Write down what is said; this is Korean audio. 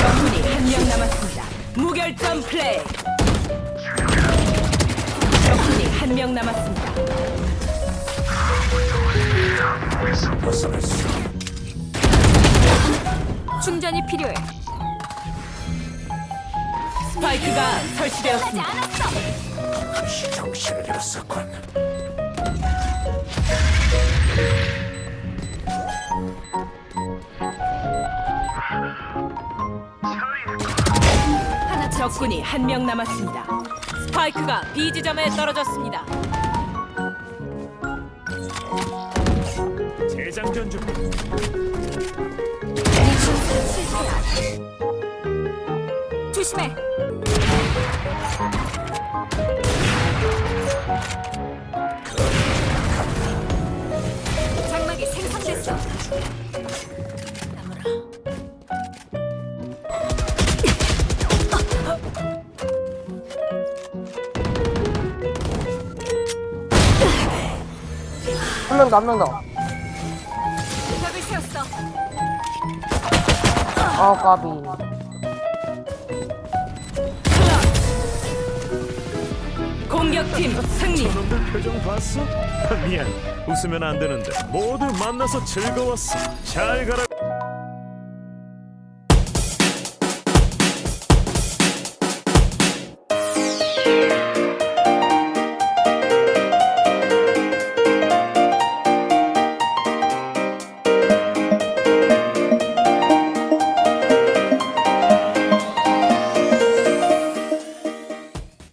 적군이 한 명 남았습니다. 무결점 플레이. 적군이 한 명 남았습니다. 충전이 필요해. 스파이크가 설치되었습니다. 정신을 잃었었군. 하나 적 적군이 한 명 남았습니다. 스파이크가 B 지점에 떨어졌습니다. 재장전 중. 조심해. 한명 더, 한 명 더. 세웠어. 아, 까비. 공격팀 승리. 놈들 표정 봤어? 미안. 웃으면 안 되는데 모두 만나서 즐거웠어. 잘 가라.